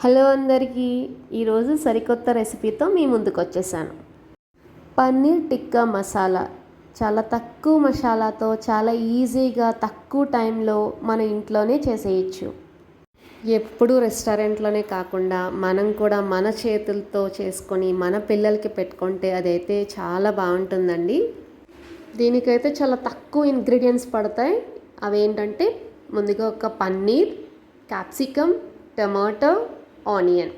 Hello అందరికీ ఈరోజు సరికొత్త రెసిపీతో మీ ముందుకు వచ్చేసాను పన్నీర్ టిక్కా మసాలా. చాలా తక్కువ మసాలాతో చాలా ఈజీగా తక్కువ టైంలో మన ఇంట్లోనే చేసేయచ్చు. ఎప్పుడు రెస్టారెంట్లోనే కాకుండా మనం కూడా మన చేతులతో చేసుకొని మన పిల్లలకి పెట్టుకుంటే అదైతే చాలా బాగుంటుందండి. దీనికైతే చాలా తక్కువ ఇంగ్రీడియంట్స్ పడతాయి. అవేంటంటే ముందుగా ఒక పన్నీర్ క్యాప్సికమ్ టమాటో ఆనియన్.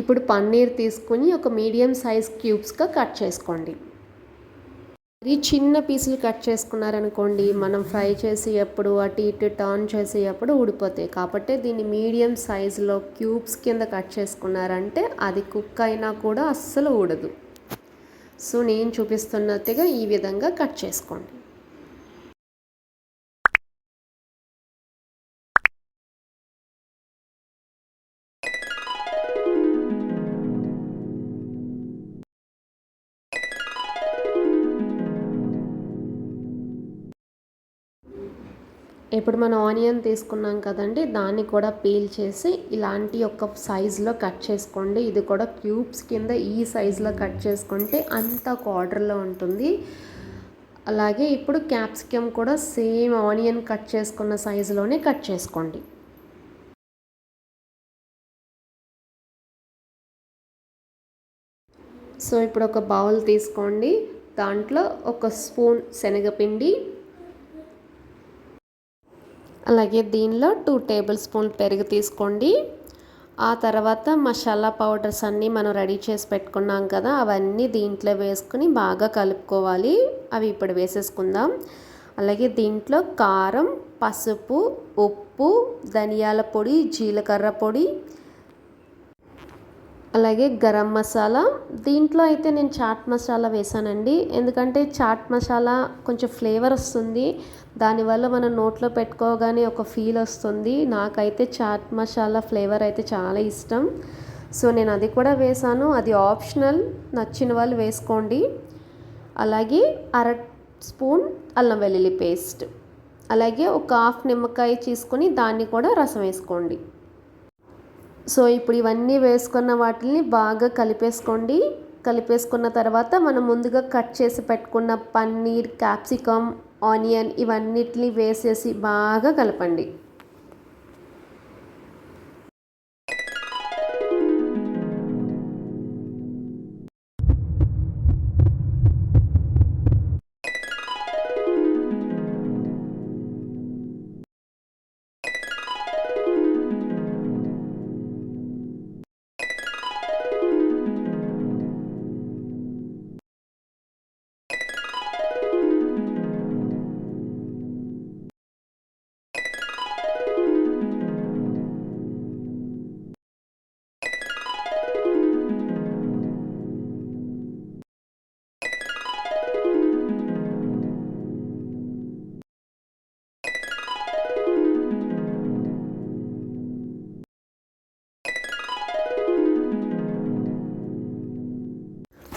ఇప్పుడు పన్నీర్ తీసుకుని ఒక మీడియం సైజ్ క్యూబ్స్గా కట్ చేసుకోండి. మరీ చిన్న పీసులు కట్ చేసుకున్నారనుకోండి మనం ఫ్రై చేసేటప్పుడు అటు ఇటు టర్న్ చేసేటప్పుడు ఊడిపోతాయి. కాబట్టి దీన్ని మీడియం సైజులో క్యూబ్స్ కింద కట్ చేసుకున్నారంటే అది కుక్ అయినా కూడా అస్సలు ఊడదు. సో నేను చూపిస్తున్నట్టుగా ఈ విధంగా కట్ చేసుకోండి. ఇప్పుడు మనం ఆనియన్ తీసుకున్నాం కదండి దాన్ని కూడా పీల్ చేసి ఇలాంటి ఒక సైజులో కట్ చేసుకోండి. ఇది కూడా క్యూబ్స్ కింద ఈ సైజులో కట్ చేసుకుంటే అంత ఒక ఆర్డర్లో ఉంటుంది. అలాగే ఇప్పుడు క్యాప్సికమ్ కూడా సేమ్ ఆనియన్ కట్ చేసుకున్న సైజులోనే కట్ చేసుకోండి. సో ఇప్పుడు ఒక బౌల్ తీసుకోండి. దాంట్లో ఒక స్పూన్ శనగపిండి అలాగే దీనిలో టూ టేబుల్ స్పూన్ పెరుగు తీసుకోండి. ఆ తర్వాత మసాలా పౌడర్స్ అన్నీ మనం రెడీ చేసి పెట్టుకున్నాం కదా అవన్నీ దీంట్లో వేసుకుని బాగా కలుపుకోవాలి. అవి ఇప్పుడు వేసేసుకుందాం. అలాగే దీంట్లో కారం పసుపు ఉప్పు ధనియాల పొడి జీలకర్ర పొడి అలాగే గరం మసాలా. దీంట్లో అయితే నేను చాట్ మసాలా వేసానండి ఎందుకంటే చాట్ మసాలా కొంచెం ఫ్లేవర్ వస్తుంది. దానివల్ల మనం నోట్లో పెట్టుకోగానే ఒక ఫీల్ వస్తుంది. నాకైతే చాట్ మసాలా ఫ్లేవర్ అయితే చాలా ఇష్టం. సో నేను అది కూడా వేసాను అది ఆప్షనల్. నచ్చిన వాళ్ళు వేసుకోండి. అలాగే అర స్పూన్ అల్లం వెల్లుల్లి పేస్ట్. అలాగే ఒక హాఫ్ నిమ్మకాయ తీసుకొని దాన్ని కూడా రసం వేసుకోండి. సో ఇప్పుడు ఇవన్నీ వేసుకున్న వాటిని బాగా కలిపేసుకోండి. కలిపేసుకున్న తర్వాత మనం ముందుగా కట్ చేసి పెట్టుకున్న పన్నీర్ క్యాప్సికమ్ ఆనియన్ ఇవన్నిటిని వేసేసి బాగా కలపండి.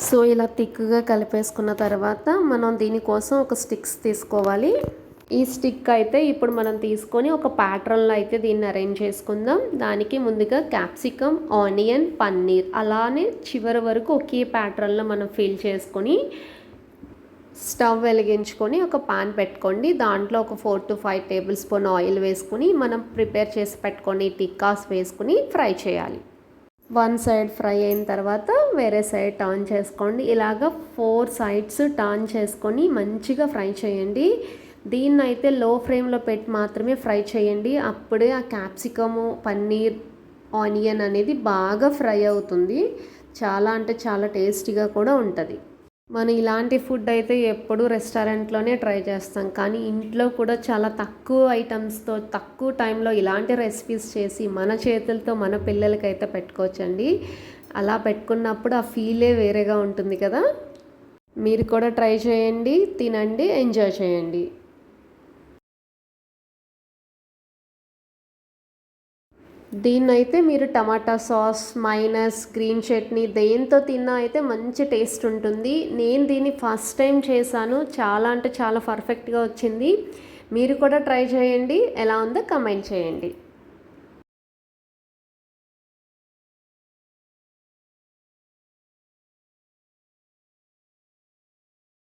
సో ఇలా థిక్గా కలిపేసుకున్న తర్వాత మనం దీనికోసం ఒక స్టిక్స్ తీసుకోవాలి. ఈ స్టిక్ అయితే ఇప్పుడు మనం తీసుకొని ఒక ప్యాటర్న్లో అయితే దీన్ని అరేంజ్ చేసుకుందాం. దానికి ముందుగా క్యాప్సికమ్ ఆనియన్ పన్నీర్ అలానే చివరి వరకు ఒకే ప్యాటర్న్లో మనం ఫిల్ చేసుకొని స్టవ్ వెలిగించుకొని ఒక పాన్ పెట్టుకోండి. దాంట్లో ఒక four to five tablespoon oil వేసుకుని మనం ప్రిపేర్ చేసి పెట్టుకొని టిక్కాస్ వేసుకుని ఫ్రై చేయాలి. వన్ సైడ్ ఫ్రై అయిన తర్వాత వేరే సైడ్ టర్న్ చేసుకోండి. ఇలాగ ఫోర్ సైడ్స్ టర్న్ చేసుకొని మంచిగా ఫ్రై చేయండి. దీన్ని అయితే లో ఫ్లేమ్లో పెట్టి మాత్రమే ఫ్రై చేయండి. అప్పుడే ఆ క్యాప్సికము పన్నీర్ ఆనియన్ అనేది బాగా ఫ్రై అవుతుంది. చాలా అంటే చాలా టేస్టీగా కూడా ఉంటుంది. మనం ఇలాంటి ఫుడ్ అయితే ఎప్పుడూ రెస్టారెంట్లోనే ట్రై చేస్తాం. కానీ ఇంట్లో కూడా చాలా తక్కువ ఐటమ్స్తో తక్కువ టైంలో ఇలాంటి రెసిపీస్ చేసి మన చేతులతో మన పిల్లలకైతే పెట్టుకోవచ్చండి. అలా పెట్టుకున్నప్పుడు ఆ ఫీలే వేరేగా ఉంటుంది కదా? మీరు కూడా ట్రై చేయండి తినండి ఎంజాయ్ చేయండి. దీన్నైతే మీరు tomato sauce minus green chutney దేంతో తిన్నా అయితే మంచి టేస్ట్ ఉంటుంది. నేను దీన్ని ఫస్ట్ టైం చేశాను. చాలా అంటే చాలా పర్ఫెక్ట్గా వచ్చింది. మీరు కూడా ట్రై చేయండి. ఎలా ఉందో కమెంట్ చేయండి.